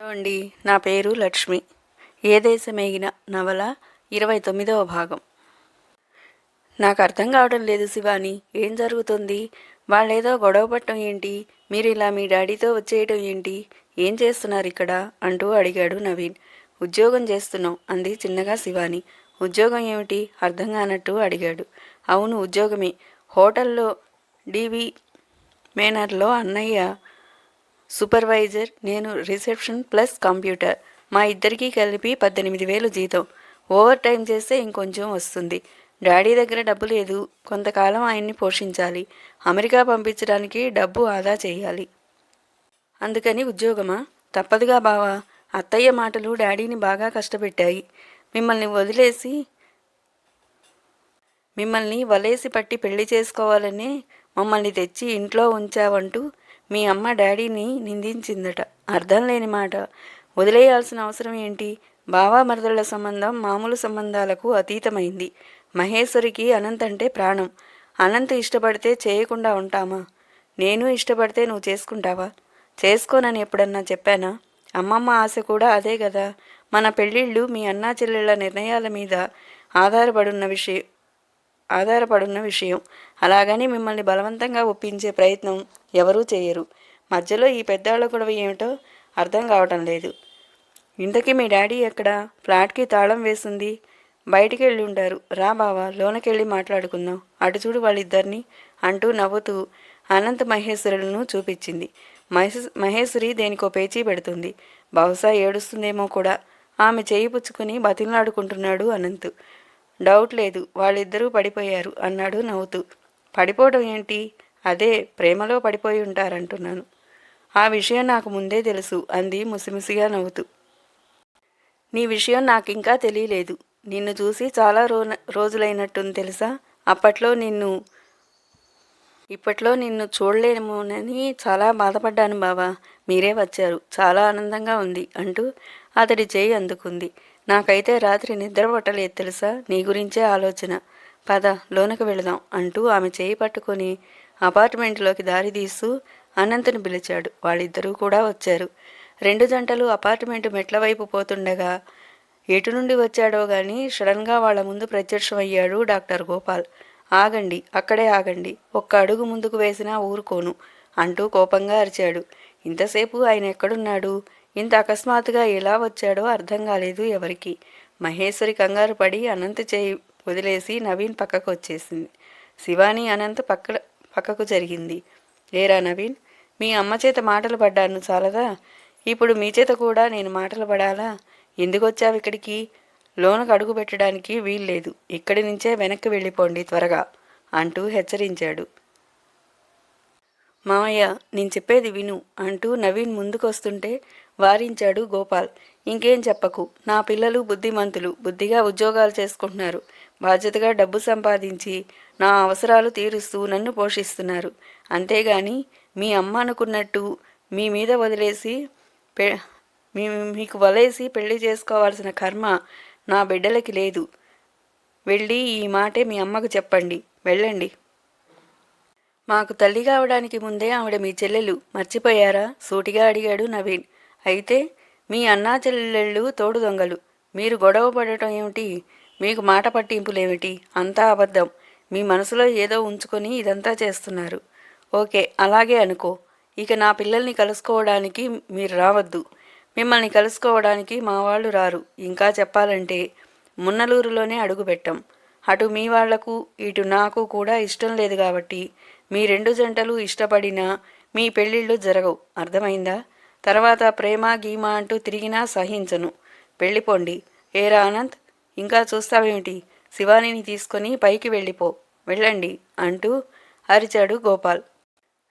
Hello అండి నా పేరు లక్ష్మి. ఏ దేశమేగిన నవల ఇరవై తొమ్మిదవ భాగం. నాకు అర్థం కావడం లేదు శివాని. ఏం జరుగుతుంది? వాళ్ళేదో గొడవ పట్టడం ఏంటి? మీరు ఇలా మీ డాడీతో వచ్చేయడం ఏంటి? ఏం చేస్తున్నారు ఇక్కడ? అంటూ అడిగాడు నవీన్. ఉద్యోగం చేస్తున్నాం అంది చిన్నగా శివాని. ఉద్యోగం ఏమిటి? అర్థం కానట్టు అడిగాడు. అవును ఉద్యోగమే. హోటల్లో డివి మేనర్లో అన్నయ్య సూపర్వైజర్ నేను రిసెప్షన్ ప్లస్ కంప్యూటర్. మా ఇద్దరికీ కలిపి పద్దెనిమిది వేలు జీతం. ఓవర్ టైం చేస్తే ఇంకొంచెం వస్తుంది. డాడీ దగ్గర డబ్బు లేదు. కొంతకాలం ఆయన్ని పోషించాలి. అమెరికా పంపించడానికి డబ్బు ఆదా చేయాలి. అందుకని ఉద్యోగమా? తప్పదుగా బావా. అత్తయ్య మాటలు డాడీని బాగా కష్టపెట్టాయి. మిమ్మల్ని వదిలేసి మిమ్మల్ని వలేసి పట్టి పెళ్ళి చేసుకోవాలని మమ్మల్ని తెచ్చి ఇంట్లో ఉంచావంటూ మీ అమ్మ డాడీని నిందించిందట. అర్థం లేని మాట. వదిలేయాల్సిన అవసరం ఏంటి? బావా మరదళ్ళ సంబంధం మామూలు సంబంధాలకు అతీతమైంది. మహేశ్వరికి అనంత్ అంటే ప్రాణం. అనంత్ ఇష్టపడితే చేయకుండా ఉంటామా? నేను ఇష్టపడితే నువ్వు చేసుకుంటావా? చేసుకోనని ఎప్పుడన్నా చెప్పానా? అమ్మమ్మ ఆశ కూడా అదే కదా మన పెళ్ళిళ్ళు మీ అన్నా చెల్లెళ్ళ నిర్ణయాల మీద ఆధారపడున్న విషయం ఆధారపడున్న విషయం. అలాగని మిమ్మల్ని బలవంతంగా ఒప్పించే ప్రయత్నం ఎవరూ చేయరు. మధ్యలో ఈ పెద్దాళ్ళ గొడవ ఏమిటో అర్థం కావటం లేదు. ఇంతకీ మీ డాడీ ఎక్కడ? ఫ్లాట్కి తాళం వేసింది. బయటికి వెళ్ళి ఉంటారు. రా బావా లోనకెళ్ళి మాట్లాడుకుందాం. అటు చూడు వాళ్ళిద్దరిని అంటూ నవ్వుతూ అనంత మహేశ్వరులను చూపించింది. మహేశ్వరి దేనికో పేచీ పెడుతుంది. బహుశా ఏడుస్తుందేమో కూడా. ఆమె చేయి పుచ్చుకుని బతిలాడుకుంటున్నాడు అనంత్. డౌట్ లేదు వాళ్ళిద్దరూ పడిపోయారు అన్నాడు నవ్వుతూ. పడిపోవడం ఏంటి? అదే ప్రేమలో పడిపోయి ఉంటారంటున్నాను. ఆ విషయం నాకు ముందే తెలుసు అంది ముసిముసిగా నవ్వుతూ. నీ విషయం నాకు ఇంకా తెలియలేదు. నిన్ను చూసి చాలా రో రోజులైనట్టుంది తెలుసా? అప్పట్లో నిన్ను ఇప్పట్లో నిన్ను చూడలేమోనని చాలా బాధపడ్డాను బావా. మీరే వచ్చారు. చాలా ఆనందంగా ఉంది అంటూ అతడి చేయి అందుకుంది. నాకైతే రాత్రి నిద్ర పట్టలేదు తెలుసా? నీ గురించే ఆలోచన. పద లోనకు వెళదాం అంటూ ఆమె చేయి పట్టుకొని అపార్ట్మెంట్లోకి దారి తీస్తూ అనంతను పిలిచాడు. వాళ్ళిద్దరూ కూడా వచ్చారు. రెండు జంటలు అపార్ట్మెంట్ మెట్ల వైపు పోతుండగా ఎటు నుండి వచ్చాడో గాని సడన్గా వాళ్ళ ముందు ప్రత్యక్షమయ్యాడు డాక్టర్ గోపాల్. ఆగండి అక్కడే ఆగండి. ఒక్క అడుగు ముందుకు వేసినా ఊరుకోను అంటూ కోపంగా అరిచాడు. ఇంతసేపు ఆయన ఎక్కడున్నాడు? ఇంత అకస్మాత్తుగా ఎలా వచ్చాడో అర్థం కాలేదు ఎవరికి. మహేశ్వరి కంగారు పడి అనంత్ చేయి వదిలేసి నవీన్ పక్కకు వచ్చేసింది. శివాని అనంత్ పక్క పక్కకు జరిగింది. ఏరా నవీన్ మీ అమ్మ చేత మాటలు పడ్డాను చాలదా ఇప్పుడు మీ చేత కూడా నేను మాటలు పడాలా? ఎందుకు వచ్చావు ఇక్కడికి? లోనకు అడుగు పెట్టడానికి వీల్లేదు. ఇక్కడి నుంచే వెనక్కి వెళ్ళిపోండి త్వరగా అంటూ హెచ్చరించాడు. మామయ్య నేను చెప్పేది విను అంటూ నవీన్ ముందుకొస్తుంటే వారించాడు గోపాల్. ఇంకేం చెప్పకు. నా పిల్లలు బుద్ధిమంతులు. బుద్ధిగా ఉద్యోగాలు చేసుకుంటున్నారు. బాధ్యతగా డబ్బు సంపాదించి నా అవసరాలు తీరుస్తూ నన్ను పోషిస్తున్నారు. అంతేగాని మీ అమ్మ అనుకున్నట్టు మీ మీద వదిలేసి పె మీ మీకు వలేసి పెళ్ళి చేసుకోవాల్సిన కర్మ నా బిడ్డలకి లేదు. వెళ్ళి ఈ మాటే మీ అమ్మకు చెప్పండి. వెళ్ళండి. మాకు తల్లి కావడానికి ముందే ఆవిడ మీ చెల్లెలు. మర్చిపోయారా? సూటిగా అడిగాడు నవీన్. అయితే మీ అన్నా చెల్లెళ్ళు తోడు దొంగలు. మీరు గొడవ పడటం ఏమిటి? మీకు మాట పట్టింపులేమిటి? అంతా అబద్ధం. మీ మనసులో ఏదో ఉంచుకొని ఇదంతా చేస్తున్నారు. ఓకే అలాగే అనుకో. ఇక నా పిల్లల్ని కలుసుకోవడానికి మీరు రావద్దు. మిమ్మల్ని కలుసుకోవడానికి మా వాళ్ళు రారు. ఇంకా చెప్పాలంటే మున్నలూరులోనే అడుగుపెట్టాం. అటు మీ వాళ్ళకు ఇటు నాకు కూడా ఇష్టం లేదు కాబట్టి మీ రెండు జంటలు ఇష్టపడినా మీ పెళ్ళిళ్ళు జరగవు. అర్థమైందా? తర్వాత ప్రేమ గీమ అంటూ తిరిగినా సహించను. వెళ్ళిపోండి. ఏరా అనంత్ ఇంకా చూస్తావేమిటి? శివానిని తీసుకొని పైకి వెళ్ళిపో. వెళ్ళండి అంటూ అరిచాడు గోపాల్.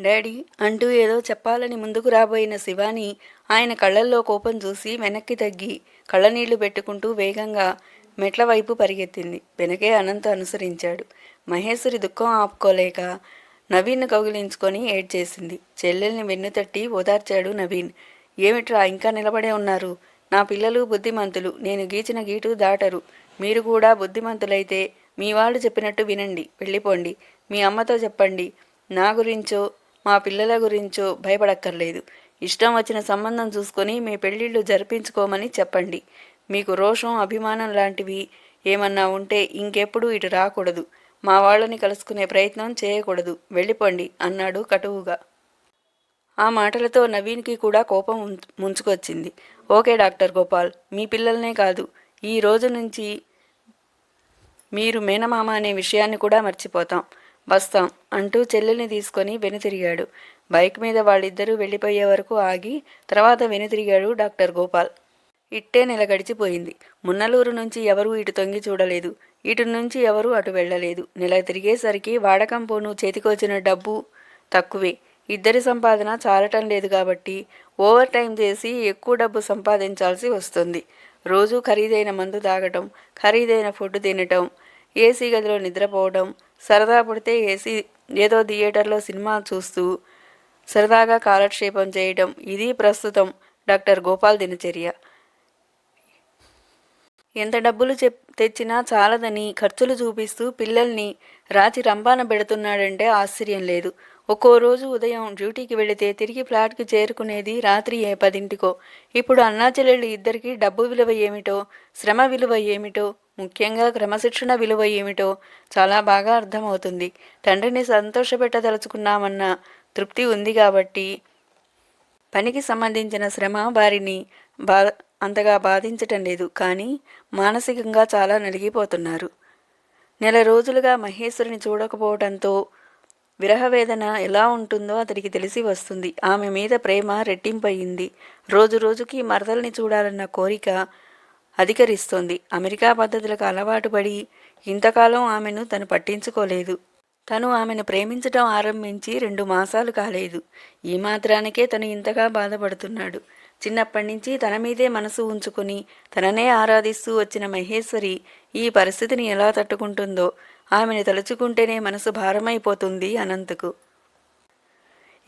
డాడీ అంటూ ఏదో చెప్పాలని ముందుకు రాబోయిన శివాని ఆయన కళ్ళల్లో కోపం చూసి వెనక్కి తగ్గి కళ్ళనీళ్ళు పెట్టుకుంటూ వేగంగా మెట్ల వైపు పరిగెత్తింది. వెనకే అనంత్ అనుసరించాడు. మహేశ్వరి దుఃఖం ఆపుకోలేక నవీన్ను కౌగిలించుకొని ఏడ్ చేసింది. చెల్లెల్ని వెన్నుతట్టి ఓదార్చాడు నవీన్. ఏమిట్రా ఇంకా నిలబడే ఉన్నారు? నా పిల్లలు బుద్ధిమంతులు. నేను గీచిన గీటు దాటరు. మీరు కూడా బుద్ధిమంతులైతే మీ వాళ్ళు చెప్పినట్టు వినండి. వెళ్ళిపోండి. మీ అమ్మతో చెప్పండి. నా గురించో మా పిల్లల గురించో భయపడక్కర్లేదు. ఇష్టం వచ్చిన సంబంధం చూసుకొని మీ పెళ్ళిళ్ళు జరిపించుకోమని చెప్పండి. మీకు రోషం అభిమానం లాంటివి ఏమన్నా ఉంటే ఇంకెప్పుడు ఇటు రాకూడదు. మా వాళ్ళని కలుసుకునే ప్రయత్నం చేయకూడదు. వెళ్ళిపోండి అన్నాడు కటువుగా. ఆ మాటలతో నవీన్కి కూడా కోపం ముంచుకొచ్చింది. ఓకే డాక్టర్ గోపాల్ మీ పిల్లల్నే కాదు. ఈ రోజు నుంచి మీరు మేనమామ అనే విషయాన్ని కూడా మర్చిపోతాం. వస్తాం అంటూ చెల్లెల్ని తీసుకొని వెనుతిరిగాడు. బైక్ మీద వాళ్ళిద్దరూ వెళ్ళిపోయే వరకు ఆగి తర్వాత వెనుతిరిగాడు డాక్టర్ గోపాల్. ఇట్టే నెల గడిచిపోయింది. మున్నలూరు నుంచి ఎవరూ ఇటు తొంగి చూడలేదు. ఇటు నుంచి ఎవరూ అటు వెళ్ళలేదు. నెల తిరిగేసరికి వాడకం పోను చేతికొచ్చిన డబ్బు తక్కువే. ఇద్దరి సంపాదన చాలటం లేదు కాబట్టి ఓవర్ టైం చేసి ఎక్కువ డబ్బు సంపాదించాల్సి వస్తుంది. రోజు ఖరీదైన మందు తాగటం ఖరీదైన ఫుడ్ తినటం ఏసీ గదిలో నిద్రపోవడం సరదా పడితే ఏసీ ఏదో థియేటర్లో సినిమా చూస్తూ సరదాగా కాలక్షేపం చేయడం ఇది ప్రస్తుతం డాక్టర్ గోపాల్ దినచర్య. ఎంత డబ్బులు చెప్ తెచ్చినా చాలదని ఖర్చులు చూపిస్తూ పిల్లల్ని రాచి రంపాన పెడుతున్నాడంటే ఆశ్చర్యం లేదు. ఒక్కో రోజు ఉదయం డ్యూటీకి వెళితే తిరిగి ఫ్లాట్కి చేరుకునేది రాత్రి ఏ పదింటికో. ఇప్పుడు అన్నా చెల్లెళ్ళు ఇద్దరికీ డబ్బు విలువ ఏమిటో శ్రమ విలువ ఏమిటో ముఖ్యంగా క్రమశిక్షణ విలువ ఏమిటో చాలా బాగా అర్థమవుతుంది. తండ్రిని సంతోషపెట్టదలుచుకున్నామన్న తృప్తి ఉంది కాబట్టి పనికి సంబంధించిన శ్రమ వారిని బా అంతగా బాధించటం లేదు కానీ మానసికంగా చాలా నలిగిపోతున్నారు. నెల రోజులుగా మహేశ్వరిని చూడకపోవడంతో విరహవేదన ఎలా ఉంటుందో అతడికి తెలిసి వస్తుంది. ఆమె మీద ప్రేమ రెట్టింపయింది. రోజు రోజుకి మరదల్ని చూడాలన్న కోరిక అధికరిస్తోంది. అమెరికా పద్ధతులకు అలవాటు పడి ఇంతకాలం ఆమెను తను పట్టించుకోలేదు. తను ఆమెను ప్రేమించటం ఆరంభించి రెండు మాసాలు కాలేదు. ఈ మాత్రానికే తను ఇంతగా బాధపడుతున్నాడు. చిన్నప్పటి నుంచి తన మీదే మనసు ఉంచుకుని తననే ఆరాధిస్తూ వచ్చిన మహేశ్వరి ఈ పరిస్థితిని ఎలా తట్టుకుంటుందో ఆమెను తలుచుకుంటేనే మనసు భారమైపోతుంది అనంతకు.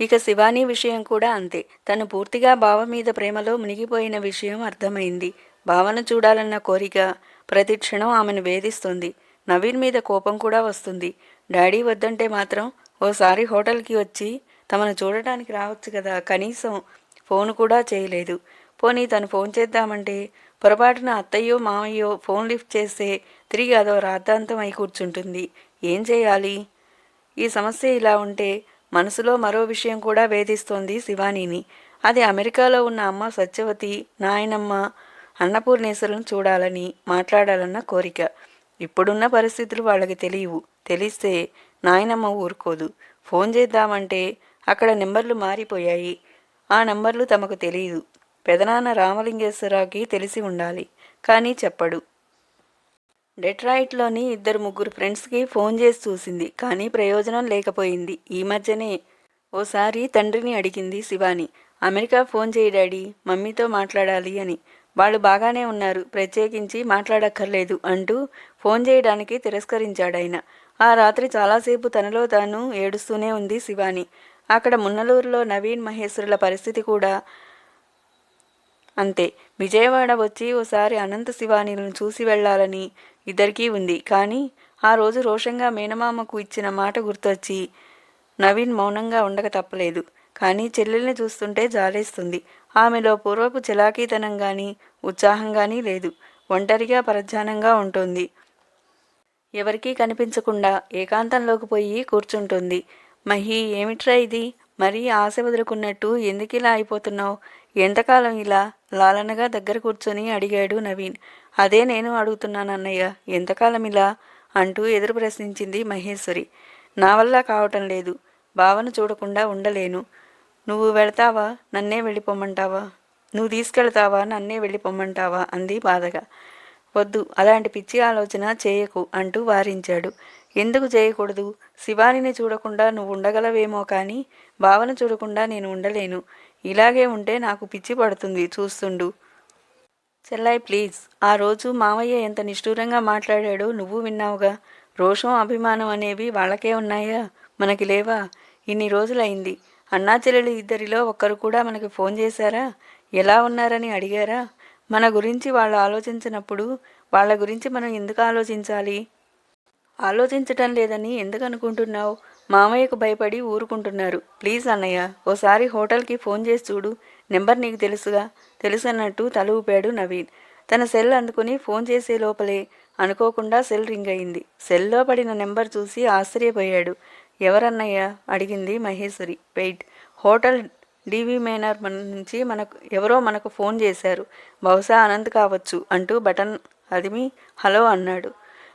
ఇక శివాని విషయం కూడా అంతే. తను పూర్తిగా బావ మీద ప్రేమలో మునిగిపోయిన విషయం అర్థమైంది. భావన చూడాలన్న కోరిక ప్రతి క్షణం ఆమెను వేధిస్తుంది. నవీన్ మీద కోపం కూడా వస్తుంది. డాడీ వద్దంటే మాత్రం ఓసారి హోటల్కి వచ్చి తమను చూడటానికి రావచ్చు కదా కనీసం ఫోన్ కూడా చేయలేదు. పోనీ తను ఫోన్ చేద్దామంటే పొరపాటున అత్తయ్యో మామయ్యో ఫోన్ లిఫ్ట్ చేస్తే తిరిగి అదో రాద్ధాంతం అయి కూర్చుంటుంది. ఏం చేయాలి? ఈ సమస్య ఇలా ఉంటే మనసులో మరో విషయం కూడా వేధిస్తోంది శివానీని. అది అమెరికాలో ఉన్న అమ్మ సత్యవతి నాయనమ్మ అన్నపూర్ణేశ్వరులను చూడాలని మాట్లాడాలన్న కోరిక. ఇప్పుడున్న పరిస్థితులు వాళ్ళకి తెలియవు. తెలిస్తే నాయనమ్మ ఊరుకోదు. ఫోన్ చేద్దామంటే అక్కడ నెంబర్లు మారిపోయాయి. ఆ నెంబర్లు తమకు తెలియదు పెదనాన్న రామలింగేశ్వరరావుకి తెలిసి ఉండాలి. కానీ చెప్పడు. డెట్రాయిట్లోని ఇద్దరు ముగ్గురు ఫ్రెండ్స్కి ఫోన్ చేసి చూసింది. కానీ ప్రయోజనం లేకపోయింది. ఈ మధ్యనే ఓసారి తండ్రిని అడిగింది శివాని. అమెరికా ఫోన్ చేయి డాడీ మమ్మీతో మాట్లాడాలి అని. వాళ్ళు బాగానే ఉన్నారు. ప్రత్యేకించి మాట్లాడక్కర్లేదు అంటూ ఫోన్ చేయడానికి తిరస్కరించాడాయన. ఆ రాత్రి చాలాసేపు తనలో తాను ఏడుస్తూనే ఉంది శివాని. అక్కడ మున్నలూరులో నవీన్ మహేశ్వరుల పరిస్థితి కూడా అంతే. విజయవాడ వచ్చి ఓసారి అనంత శివానీలను చూసి వెళ్ళాలని ఇద్దరికీ ఉంది. కానీ ఆ రోజు రోషంగా మేనమామకు ఇచ్చిన మాట గుర్తొచ్చి నవీన్ మౌనంగా ఉండక తప్పలేదు. కానీ చెల్లెల్ని చూస్తుంటే జాలేస్తుంది. ఆమెలో పూర్వపు చిలాకీతనం కానీ ఉత్సాహం కానీ లేదు. ఒంటరిగా పరధ్యానంగా ఉంటుంది. ఎవరికీ కనిపించకుండా ఏకాంతంలోకి పోయి కూర్చుంటుంది. మహి ఏమిట్రా ఇది? మరీ ఆశ వదులుకున్నట్టు ఎందుకిలా అయిపోతున్నావు? ఎంతకాలం ఇలా? లాలనగా దగ్గర కూర్చొని అడిగాడు నవీన్. అదే నేను అడుగుతున్నాను అన్నయ్య ఎంతకాలం ఇలా? అంటూ ఎదురు ప్రశ్నించింది మహేశ్వరి. నా వల్ల కావటం లేదు. భావన చూడకుండా ఉండలేను. నువ్వు వెళతావా? నన్నే వెళ్ళిపోమంటావా? నువ్వు తీసుకెళ్తావా? నన్నే వెళ్ళిపోమంటావా? అంది బాధగా. వద్దు అలాంటి పిచ్చి ఆలోచన చేయకు అంటూ వారించాడు. ఎందుకు చేయకూడదు? శివానిని చూడకుండా నువ్వు ఉండగలవేమో కానీ భావన చూడకుండా నేను ఉండలేను. ఇలాగే ఉంటే నాకు పిచ్చి పడుతుంది చూస్తుండు. చెల్లాయి ప్లీజ్. ఆ రోజు మామయ్య ఎంత నిష్ఠూరంగా మాట్లాడాడో నువ్వు విన్నావుగా. రోషం అభిమానం అనేవి వాళ్ళకే ఉన్నాయా? మనకి లేవా? ఇన్ని రోజులైంది. అన్నా చెల్లెలు ఇద్దరిలో ఒక్కరు కూడా మనకి ఫోన్ చేశారా? ఎలా ఉన్నారని అడిగారా? మన గురించి వాళ్ళు ఆలోచించినప్పుడు వాళ్ళ గురించి మనం ఎందుకు ఆలోచించాలి? ఆలోచించటం లేదని ఎందుకు అనుకుంటున్నావు మామయ్యకు భయపడి ఊరుకుంటున్నారు. ప్లీజ్ అన్నయ్య ఓసారి హోటల్కి ఫోన్ చేసి చూడు. నెంబర్ నీకు తెలుసుగా? తెలుసన్నట్టు తల ఊపాడు నవీన్. తన సెల్ అందుకుని ఫోన్ చేసే లోపలే అనుకోకుండా సెల్ రింగ్ అయింది. సెల్లో పడిన నెంబర్ చూసి ఆశ్చర్యపోయాడు. ఎవరన్నయ్య? అడిగింది Maheshwari. Wait. Hotel DV manor మన నుంచి మనకు ఎవరో మనకు ఫోన్ చేశారు. బహుశా అనంత్ కావచ్చు అంటూ బటన్ అదిమి హలో అన్నాడు.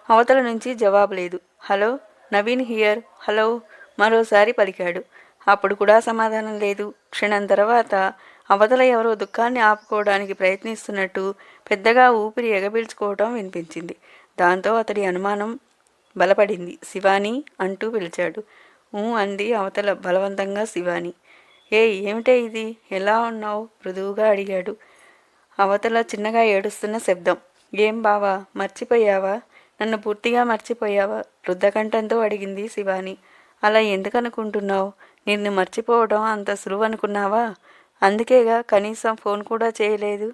అవతల నుంచి జవాబు లేదు. Hello Naveen here. హలో మరోసారి పలికాడు. అప్పుడు కూడా సమాధానం లేదు. క్షణం తర్వాత అవతల ఎవరో దుఃఖాన్ని ఆపుకోవడానికి ప్రయత్నిస్తున్నట్టు పెద్దగా ఊపిరి ఎగబీల్చుకోవటం వినిపించింది. దాంతో అతడి అనుమానం బలపడింది. శివాని అంటూ పిలిచాడు. ఊ అంది అవతల బలవంతంగా శివాని. ఏ ఏమిటే ఇది? ఎలా ఉన్నావు? మృదువుగా అడిగాడు. అవతల చిన్నగా ఏడుస్తున్న శబ్దం. ఏం బావా? మర్చిపోయావా? నన్ను పూర్తిగా మర్చిపోయావా? వృద్ధకంఠంతో అడిగింది శివాని. అలా ఎందుకనుకుంటున్నావు? నిన్ను మర్చిపోవడం అంత సులువు అనుకున్నావా అందుకేగా కనీసం ఫోన్ కూడా చేయలేదు.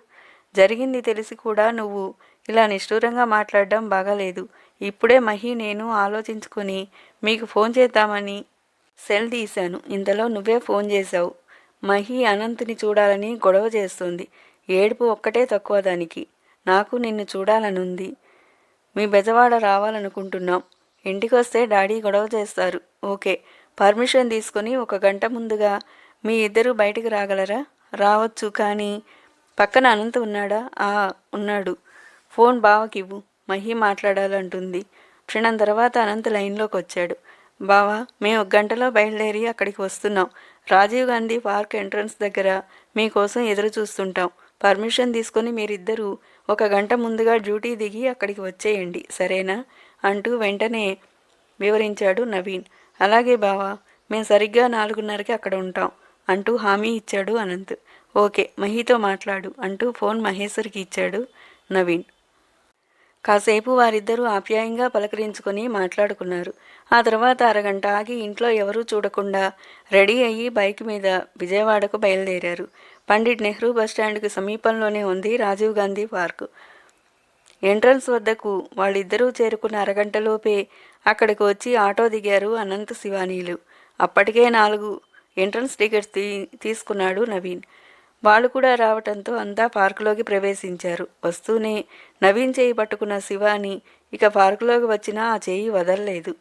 జరిగింది తెలిసి కూడా నువ్వు ఇలా నిష్ఠూరంగా మాట్లాడడం బాగాలేదు. ఇప్పుడే మహి నేను ఆలోచించుకొని మీకు ఫోన్ చేద్దామని సెల్ తీశాను. ఇంతలో నువ్వే ఫోన్ చేశావు. మహి అనంత్ని చూడాలని గొడవ చేస్తుంది. ఏడుపు ఒక్కటే తక్కువ దానికి. నాకు నిన్ను చూడాలనుంది. మీ బెజవాడ రావాలనుకుంటున్నాం. ఇంటికి వస్తే డాడీ గొడవ చేస్తారు. ఓకే పర్మిషన్ తీసుకొని ఒక గంట ముందుగా మీ ఇద్దరు బయటికి రాగలరా? రావచ్చు కానీ పక్కన అనంత ఉన్నాడా? ఆ ఉన్నాడు. ఫోన్ బావకివ్వు. మహి మాట్లాడాలంటుంది. క్షణం తర్వాత అనంత లైన్లోకి వచ్చాడు బావా మేము ఒక గంటలో బయలుదేరి అక్కడికి వస్తున్నాం. రాజీవ్ గాంధీ పార్క్ ఎంట్రన్స్ దగ్గర మీకోసం ఎదురు చూస్తుంటాం పర్మిషన్ తీసుకొని మీరిద్దరూ ఒక గంట ముందుగా డ్యూటీ దిగి అక్కడికి వచ్చేయండి సరేనా? అంటూ వెంటనే వివరించాడు నవీన్. అలాగే బావా మేము సరిగ్గా నాలుగున్నరకి అక్కడ ఉంటాం అంటూ హామీ ఇచ్చాడు అనంత్. ఓకే మహితో మాట్లాడు అంటూ ఫోన్ మహేశ్వరికి ఇచ్చాడు నవీన్. కాసేపు వారిద్దరూ ఆప్యాయంగా పలకరించుకొని మాట్లాడుకున్నారు. ఆ తర్వాత అరగంట ఆగి ఇంట్లో ఎవరూ చూడకుండా రెడీ అయ్యి బైక్ మీద విజయవాడకు బయలుదేరారు. పండిట్ నెహ్రూ బస్టాండ్కి సమీపంలోనే ఉంది రాజీవ్ గాంధీ పార్కు. ఎంట్రన్స్ వద్దకు వాళ్ళిద్దరూ చేరుకున్న అరగంటలోపే అక్కడికి వచ్చి ఆటో దిగారు అనంత శివానీలు. అప్పటికే నాలుగు ఎంట్రన్స్ టికెట్స్ తీ తీసుకున్నాడు నవీన్. వాళ్ళు కూడా రావటంతో అంతా పార్కులోకి ప్రవేశించారు. వస్తూనే నవీన్ చేయి పట్టుకున్న శివాని ఇక పార్కులోకి వచ్చినా ఆ చేయి వదలలేదు.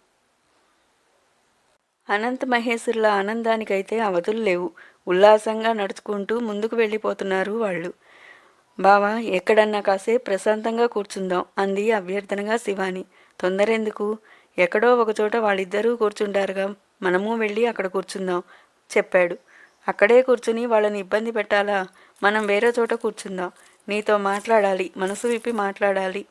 అనంత్ మహేశ్వరుల ఆనందానికైతే అవధులు లేవు. ఉల్లాసంగా నడుచుకుంటూ ముందుకు వెళ్ళిపోతున్నారు వాళ్ళు. బావా ఎక్కడన్నా కాసేపు ప్రశాంతంగా కూర్చుందాం అంది అభ్యర్థనగా శివాని. తొందరెందుకు? ఎక్కడో ఒకచోట వాళ్ళిద్దరూ కూర్చుంటారుగా. మనము వెళ్ళి అక్కడ కూర్చుందాం చెప్పాడు. అక్కడే కూర్చుని వాళ్ళని ఇబ్బంది పెట్టాలా? మనం వేరే చోట కూర్చుందాం. నీతో మాట్లాడాలి మనసు విప్పి మాట్లాడాలి.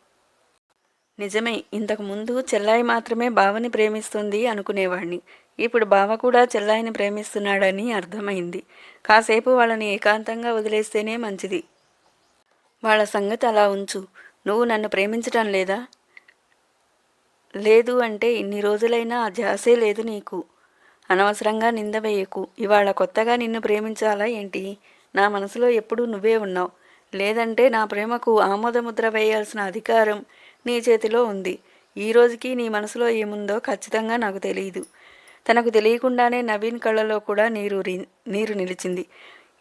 నిజమే ఇంతకు ముందు చెల్లాయి మాత్రమే బావని ప్రేమిస్తుంది అనుకునేవాణ్ణి. ఇప్పుడు బావ కూడా చెల్లాయిని ప్రేమిస్తున్నాడని అర్థమైంది. కాసేపు వాళ్ళని ఏకాంతంగా వదిలేస్తేనే మంచిది. వాళ్ళ సంగతి అలా ఉంచు. నువ్వు నన్ను ప్రేమించటం లేదా? లేదు అంటే ఇన్ని రోజులైనా ఆ ధ్యాసే లేదు నీకు. అనవసరంగా నింద వేయకు. ఇవాళ కొత్తగా నిన్ను ప్రేమించాలా ఏంటి? నా మనసులో ఎప్పుడూ నువ్వే ఉన్నావు. లేదంటే నా ప్రేమకు ఆమోదముద్ర వేయాల్సిన అధికారం నీ చేతిలో ఉంది. ఈ రోజుకి నీ మనసులో ఏముందో ఖచ్చితంగా నాకు తెలియదు తనకు తెలియకుండానే నవీన్ కళ్ళలో కూడా నీరు నీరు నిలిచింది.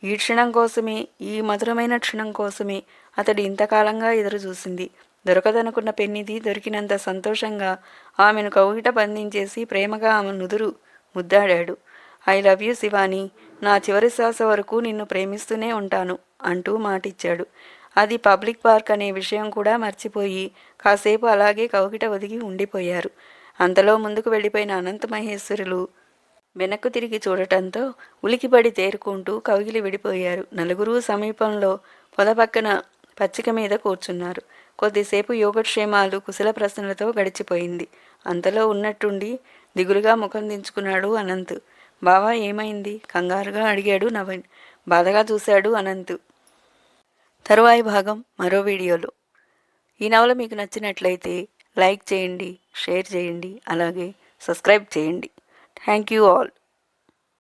ఈ క్షణం కోసమే ఈ మధురమైన క్షణం కోసమే అతడు ఇంతకాలంగా ఎదురు చూసింది దొరకదనుకున్న పెన్నిది దొరికినంత సంతోషంగా ఆమెను కౌగిట బంధించేసి ప్రేమగా ఆమె నుదురు ముద్దాడాడు. ఐ లవ్ యూ శివాని నా చివరి శ్వాస వరకు నిన్ను ప్రేమిస్తూనే ఉంటాను అంటూ మాటిచ్చాడు. అది పబ్లిక్ పార్క్ అనే విషయం కూడా మర్చిపోయి కాసేపు అలాగే కౌగిట ఒదిగి ఉండిపోయారు. అంతలో ముందుకు వెళ్ళిపోయిన అనంత మహేశ్వరులు వెనక్కు తిరిగి చూడటంతో ఉలికిపడి తేరుకుంటూ కౌగిలి విడిపోయారు. నలుగురు సమీపంలో పొద పక్కన పచ్చిక మీద కూర్చున్నారు. కొద్దిసేపు యోగక్షేమాలు కుశల ప్రశ్నలతో గడిచిపోయింది. అంతలో ఉన్నట్టుండి దిగులుగా ముఖం దించుకున్నాడు అనంత్. బావా ఏమైంది? కంగారుగా అడిగాడు నవీన్. బాధగా చూశాడు అనంత్. తరువాయి భాగం మరో వీడియోలో. ఈ నవల మీకు నచ్చినట్లయితే లైక్ చేయండి షేర్ చేయండి అలాగే సబ్స్క్రైబ్ చేయండి. Thank you all